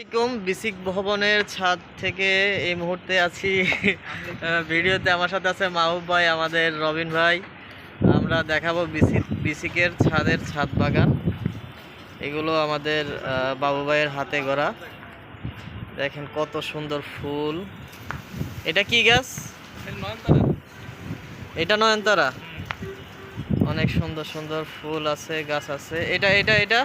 আসসালামাইকুম বিসিক ভবনের ছাদ থেকে এই মুহূর্তে আছি। ভিডিওতে আমার সাথে আছে মাহবুব ভাই আমাদের রবিন ভাই। আমরা দেখাবো বিসিক বিসিকের ছাদের ছাদ বাগান। এগুলো আমাদের বাবু ভাইয়ের হাতে গড়া। দেখেন কত সুন্দর ফুল। এটা কি গাছ? এটা নয়নতারা। অনেক সুন্দর সুন্দর ফুল আছে গাছ আছে। এটা এটা এটা?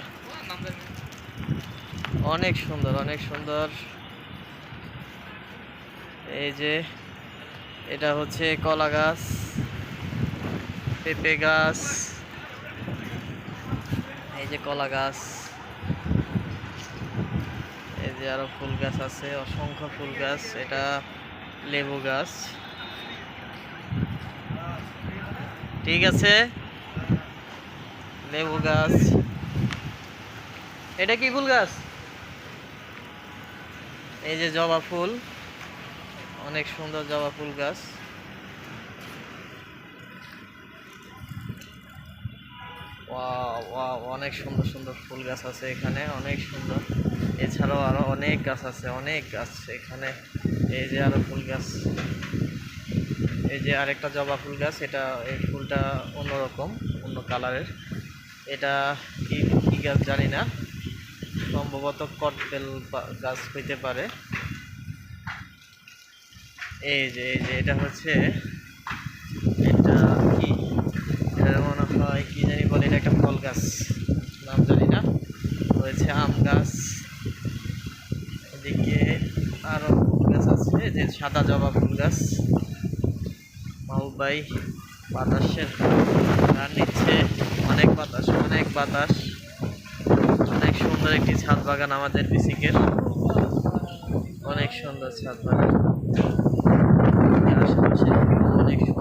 অনেক সুন্দর অনেক সুন্দর। এই যে, এটা হচ্ছে কলা গাছ, পেঁপে গাছ, এই যে কলা গাছ। এই যে আরও ফুল গাছ আছে, অসংখ্য ফুল গাছ, এটা লেবু গাছ। ঠিক আছে? লেবু গাছ। এটা কি ফুল গাছ? এই যে জবা ফুল, অনেক সুন্দর জবা ফুল গাছ। অনেক সুন্দর সুন্দর ফুল গাছ আছে এখানে, অনেক সুন্দর। এছাড়াও আরও অনেক গাছ আছে, অনেক গাছ এখানে। এই যে আরও ফুল গাছ। এই যে আরেকটা জবা ফুল গাছ, এটা এই ফুলটা অন্যরকম, অন্য কালারের। এটা কি কি গাছ জানি না। সম্ভবত কটবেল গাছ হইতে পারে। এই যে এই যে, এটা হচ্ছে এটা কি? এটা মনে হয় কি জানি বলে, এটা একটা ফল গাছ। নাম জানি না। রয়েছে আম গাছ। এদিকে আরও ফুল গাছ আছে, যে সাদা জবা ফুল গাছ। মাহবুব ভাই বাতাসের নিচ্ছে অনেক বাতাস অনেক বাতাস। সুন্দর একটি ছাদ বাগান আমাদের বিসিকের অনেক সুন্দর ছাদ বাগান। আশেপাশে অনেক সুন্দর।